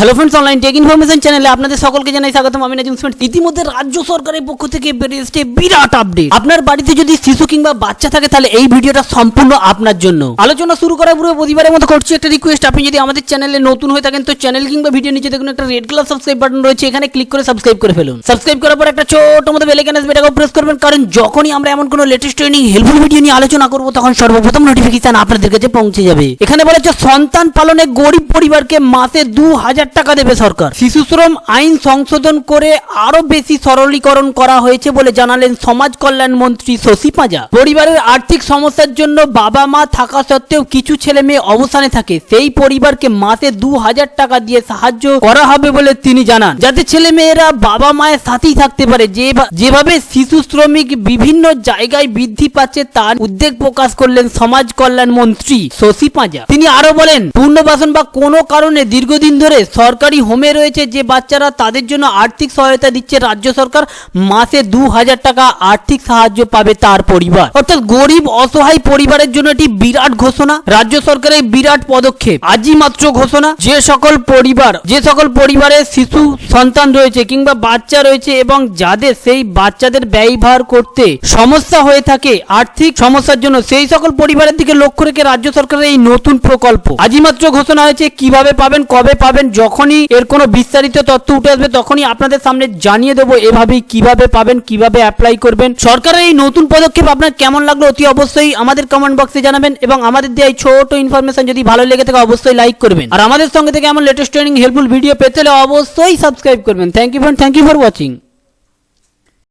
Hello friends online tech information চ্যানেলে আপনাদের সকলকে জানাই স্বাগতম। আমি নাজিম স্মিথ ইতিমধ্যে রাজ্য সরকারের পক্ষ থেকে বেরিয়ে এসেছে বিরাট আপডেট আপনার বাড়িতে যদি শিশু কিংবা বাচ্চা থাকে, তাহলে এই ভিডিওটা সম্পূর্ণ আপনার জন্য। আলোচনা শুরু করার পূর্বে প্রতিবারের মতো করছি একটা রিকোয়েস্ট আপনি যদি আমাদের চ্যানেলে নতুন হয়ে থাকেন, তো চ্যানেল কিংবা ভিডিও নিচে দেখুন একটা রেড কালার সাবস্ক্রাইব বাটন রয়েছে। এখানে ক্লিক করে সাবস্ক্রাইব করে ফেলুন। সাবস্ক্রাইব করার পর একটা ছোট মতো বেলাইকান আসবে এটাকে প্রেস করবেন। কারণ যখনই আমরা এমন কোনো লেটেস্ট ট্রেনিং হেল্পফুল ভিডিও নিয়ে আলোচনা করব, তখন সর্বপ্রথম নোটিফিকেশন আপনাদের কাছে পৌঁছে যাবে। এখানে বলা হচ্ছে, সন্তান পালনে গরিব পরিবারকে মাসে দু হাজার টাকা দেবে সরকার। শিশু শ্রম আইন সংশোধন করে আরও বেশি সরলীকরণ করা হয়েছে বলে জানালেন সমাজ কল্যাণ মন্ত্রী শশী পাঁজা। পরিবারের আর্থিক সমস্যার জন্য বাবা মা থাকা সত্ত্বেও কিছু ছেলে মেয়ে অবসানে থাকে। সেই পরিবারকে মাসে দু হাজার টাকা দিয়ে সাহায্য করা হবে বলে তিনি জানান। যাতে ছেলে মেয়েরা বাবা মায়ের সাথেই থাকতে পারে। যেভাবে শিশু শ্রমিক বিভিন্ন জায়গায় বৃদ্ধি পাচ্ছে তার উদ্বেগ প্রকাশ করলেন সমাজ কল্যাণ মন্ত্রী শশী পাঁজা। তিনি আরও বলেন পূর্ণবাসন বা কোনো কারণে দীর্ঘদিন ধরে সরকারি হোমে রয়েছে, যে বাচ্চারা তাদের জন্য আর্থিক সহায়তা দিচ্ছে রাজ্য সরকার, মাসে দু হাজার টাকা আর্থিক সাহায্য পাবে তার পরিবার। অর্থাৎ গরিব, অসহায় পরিবারের জন্য এটি বিরাট ঘোষণা। রাজ্য সরকারের বিরাট পদক্ষেপ। আজই মাত্র ঘোষণা, যে সকল পরিবার, যে সকল পরিবারের শিশু, সন্তান রয়েছে কিংবা বাচ্চা রয়েছে এবং যাদের সেই বাচ্চাদের ব্যয়ভার করতে সমস্যা হয়ে থাকে, আর্থিক সমস্যার জন্য সেই সকল পরিবারের দিকে লক্ষ্য রেখে রাজ্য সরকারের এই নতুন প্রকল্প। আজই মাত্র ঘোষণা হয়েছে, কীভাবে পাবেন, কবে পাবেন যখনই এর কোনো বিস্তারিত তথ্য উঠে আসবে, তখনই আপনাদের সামনে জানিয়ে দেবো এভাবেই কীভাবে পাবেন, কীভাবে অ্যাপ্লাই করবেন। সরকারের এই নতুন পদক্ষেপ আপনার কেমন লাগল অতি অবশ্যই আমাদের কমেন্ট বক্সে জানাবেন এবং আমাদের দেওয়া এই ছোট ইনফরমেশন যদি ভালো লেগে থাকে, অবশ্যই লাইক করবেন। আর আমাদের সঙ্গে থেকে এমন লেটেস্ট ট্রেনিং হেল্পফুল ভিডিও পেতে হলে অবশ্যই সাবস্ক্রাইব করবেন। Thank you friend thank you for watching